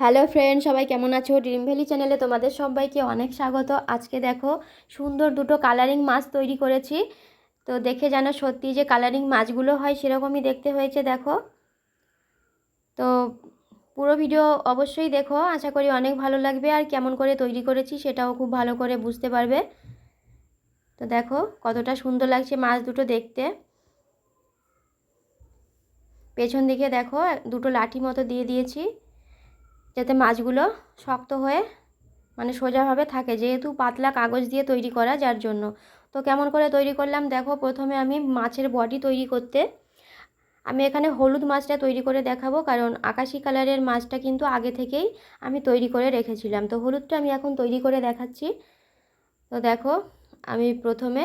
Hello friend, সবাই কেমন আছো? ড্রিম ভ্যালি চ্যানেলে তোমাদের সবাইকে অনেক স্বাগত। আজকে দেখো, সুন্দর দুটো কালারিং মাছ তৈরি করেছি। তো দেখে যেন সত্যি যে কালারিং মাছগুলো হয় সেরকমই দেখতে হয়েছে, দেখো। তো পুরো ভিডিও অবশ্যই দেখো, আশা করি অনেক ভালো লাগবে। আর কেমন করে তৈরি করেছি সেটাও খুব ভালো করে বুঝতে পারবে। তো দেখো, কতটা সুন্দর লাগছে মাছ দুটো দেখতে। পেছন দিকে দেখো, দুটো লাঠি মতো দিয়ে দিয়েছি। যাতে মাছগুলো শক্ত হয়ে মানে সোজাভাবে থাকে। যেহেতু পাতলা কাগজ দিয়ে তৈরি করা, যার জন্য। তো কেমন করে তৈরি করলাম? দেখো, প্রথমে আমি মাছের বডি তৈরি করতে, আমি এখানে হলুদ মাছটা তৈরি করে দেখাবো, কারণ আকাশি কালারের মাছটা কিন্তু আগে থেকেই আমি তৈরি করে রেখেছিলাম। তো হলুদটা আমি এখন তৈরি করে দেখাচ্ছি। তো দেখো, আমি প্রথমে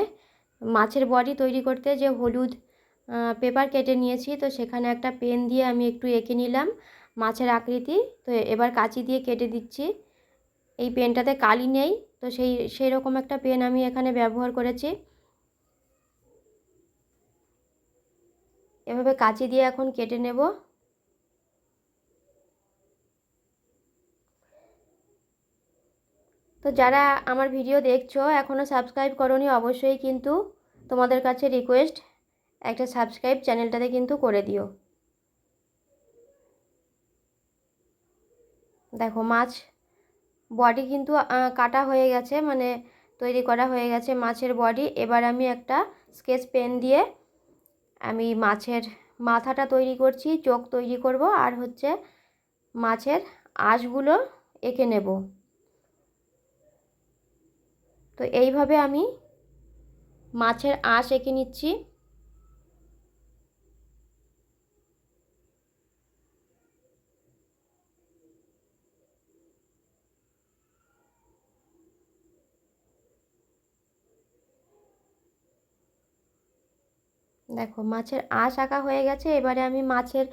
মাছের বডি তৈরি করতে যে হলুদ পেপার কেটে নিয়েছি, তো সেখানে একটা পেন দিয়ে আমি একটু এঁকে নিলাম। মাছের আকৃতি। তো এবার কাঁচি দিয়ে কেটে দিচ্ছি। এই পেনটাতে কালি নেই। তো সেই সেই রকম একটা পেন আমি এখানে ব্যবহার করেছি। এভাবে কাঁচি দিয়ে এখন কেটে নেব। তো যারা আমার ভিডিও দেখছ এখনও সাবস্ক্রাইব করনি অবশ্যই কিন্তু তোমাদের কাছে রিকোয়েস্ট একটা সাবস্ক্রাইব চ্যানেলটাতে কিন্তু করে দিও। দেখো মাছ বডি কিন্তু কাটা হয়ে গেছে মানে তৈরি করা হয়ে গেছে মাছের বডি এবার আমি একটা স্কেচ পেন দিয়ে আমি মাছের মাথাটা তৈরি করছি, চোখ তৈরি করব, আর হচ্ছে মাছের আঁশগুলো এঁকে নেব। তো এইভাবে আমি মাছের আঁশ এঁকে নিচ্ছি। দেখো, মাছের আঁশ আঁকা হয়ে গেছে। এবারে আমি মাছের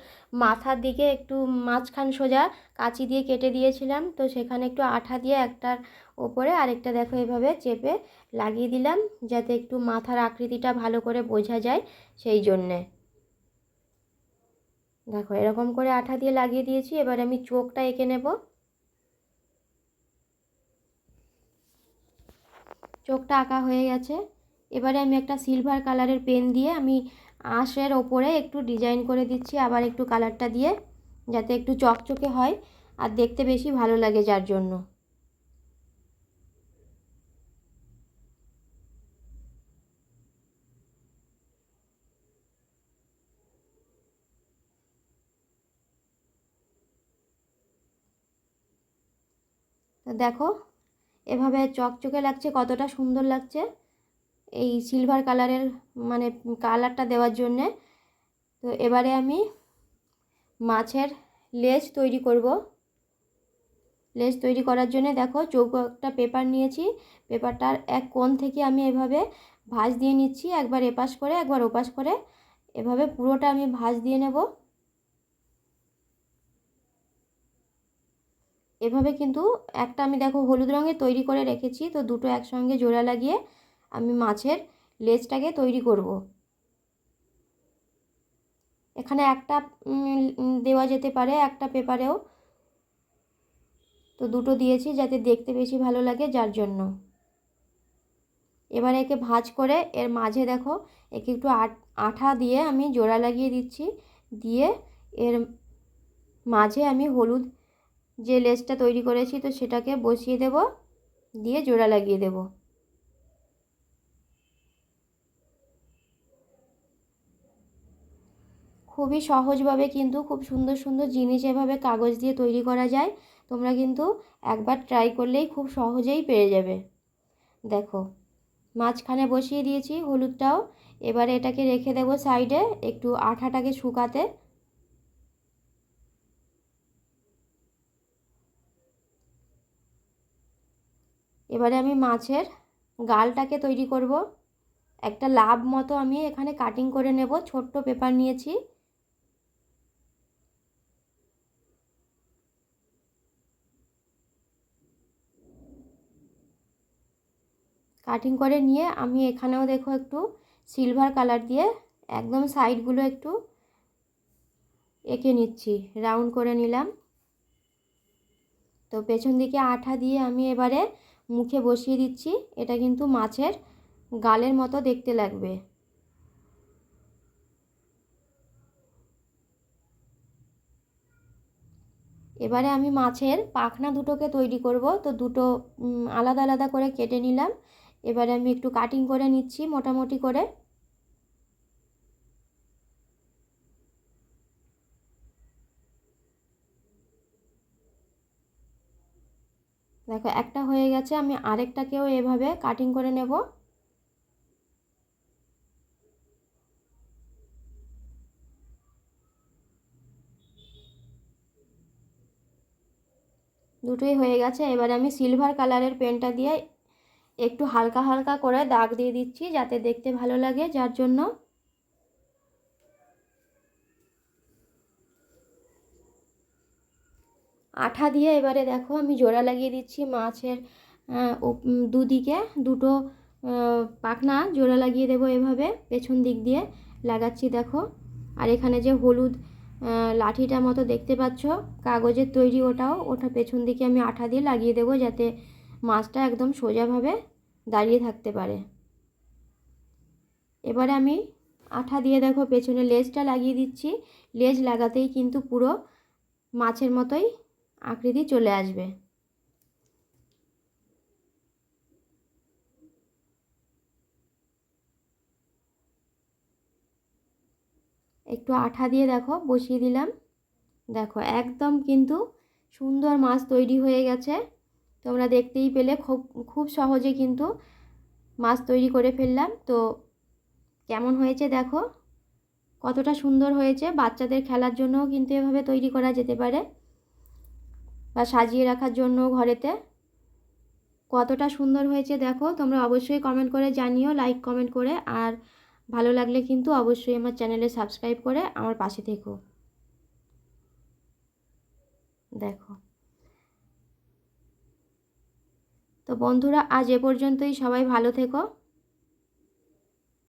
মাথার দিকে একটু মাঝখান সোজা কাঁচি দিয়ে কেটে দিয়েছিলাম। তো সেখানে একটু আঠা দিয়ে একটার ওপরে আরেকটা দেখো এভাবে চেপে লাগিয়ে দিলাম, যাতে একটু মাথার আকৃতিটা ভালো করে বোঝা যায় সেই জন্যে। দেখো, এরকম করে আঠা দিয়ে লাগিয়ে দিয়েছি। এবার আমি চোখটা এঁকে নেব। চোখটা আঁকা হয়ে গেছে। এবারে আমি একটা সিলভার কালারের পেন দিয়ে আমি আঁশের ওপরে একটু ডিজাইন করে দিচ্ছি, আবার একটু কালারটা দিয়ে যাতে একটু চকচকে হয় আর দেখতে বেশি ভালো লাগে যার জন্য। দেখো, এভাবে চকচকে লাগছে, কতটা সুন্দর লাগছে। এই সিলভার কালারের মানে কালারটা দেওয়ার জন্যে। তো এবারে আমি মাছের লেজ তৈরি করব। লেজ তৈরি করার জন্য দেখো চৌকো একটা পেপার নিয়েছি পেপারটার এক কোণ থেকে আমি এভাবে ভাঁজ দিয়ে নিচ্ছি, একবার এপাশ করে, একবার ওপাশ করে। এভাবে পুরোটা আমি ভাঁজ দিয়ে নেব। এভাবে কিন্তু একটা আমি দেখো হলুদ রঙের তৈরি করে রেখেছি, তো দুটো একসঙ্গে জোড়া লাগিয়ে আমি মাছের লেজটাকে তৈরি করব। এখানে একটা দেওয়া যেতে পারে, একটা পেপারেও। তো দুটো দিয়েছি যাতে দেখতে বেশি ভালো লাগে যার জন্য। এবার একে ভাজ করে, এর মাঝে দেখো, একে একটু আঠা দিয়ে আমি জোড়া লাগিয়ে দিচ্ছি। দিয়ে এর মাঝে আমি হলুদ যে লেজটা তৈরি করেছি, তো সেটাকে বসিয়ে দেব। দিয়ে জোড়া লাগিয়ে দেবো। খুবই সহজভাবে কিন্তু খুব সুন্দর সুন্দর জিনিস এভাবে কাগজ দিয়ে তৈরি করা যায়। তোমরা কিন্তু একবার ট্রাই করলেই খুব সহজেই পেয়ে যাবে। দেখো, মাঝখানে বসিয়ে দিয়েছি হলুদটাও। এবারে এটাকে রেখে দেব সাইডে একটু আঠাটাকে শুকাতে। এবারে আমি মাছের গালটাকে তৈরি করব। একটা লাভ মতো আমি এখানে কাটিং করে নেব, ছোট্ট পেপার নিয়েছি। কাটিং করে নিয়ে আমি এখানেও দেখো একটু সিলভার কালার দিয়ে একদম সাইডগুলো একটু এঁকে নিচ্ছি রাউন্ড করে নিলাম। তো পেছন দিকে আঠা দিয়ে আমি এবারে মুখে বসিয়ে দিচ্ছি, এটা কিন্তু মাছের গালের মতো দেখতে লাগবে। এবারে আমি মাছের পাখনা দুটোকে তৈরি করব, তো দুটো আলাদা আলাদা করে কেটে নিলাম। এবারে আমি একটু কাটিং করে নিচ্ছি, মোটামুটি করে। দেখো, একটা হয়ে গেছে, আমি আরেকটাকেও এভাবে কাটিং করে নেব। দুটোই হয়ে গেছে, এবারে আমি সিলভার কালারের পেনটা দিয়ে একটু হালকা হালকা করে দাগ দিয়ে দিচ্ছি যাতে দেখতে ভালো লাগে, যার জন্য আঠা দিয়ে এবারে দেখো আমি জোড়া লাগিয়ে দিচ্ছি মাছের দুদিকে দুটো পাখনা জোড়া লাগিয়ে দেবো এভাবে পেছন দিক দিয়ে লাগাচ্ছি দেখো। আর এখানে যে হলুদ লাঠিটা মতো দেখতে পাচ্ছ, কাগজের তৈরি ওটাও, ওটা পেছন দিকে আমি আঠা দিয়ে লাগিয়ে দেবো যাতে মাছটা একদম সোজাভাবে দাঁড়িয়ে থাকতে পারে। এবারে আমি আঠা দিয়ে দেখো পেছনে লেজটা লাগিয়ে দিচ্ছি। লেজ লাগাতেই কিন্তু পুরো মাছের মতোই আকৃতি চলে আসবে। একটু আঠা দিয়ে দেখো, বসিয়ে দিলাম। দেখো একদম কিন্তু সুন্দর মাছ তৈরি হয়ে গেছে। তোমরা দেখতেই পেলে খুব খুব সহজে কিন্তু মাছ তৈরি করে ফেললাম। তো কেমন হয়েছে দেখো? কতটা সুন্দর হয়েছে। বাচ্চাদের খেলার জন্যও কিন্তু এভাবে তৈরি করা যেতে পারে বা সাজিয়ে রাখার জন্য ঘরেতে। কতটা সুন্দর হয়েছে দেখো। তোমরা অবশ্যই কমেন্ট করে জানিও লাইক কমেন্ট করে। আর ভালো লাগলে কিন্তু অবশ্যই আমার চ্যানেলে সাবস্ক্রাইব করে আমার পাশে থেকো। দেখো। তো বন্ধুরা আজ এ পর্যন্তই। সবাই ভালো থেকো।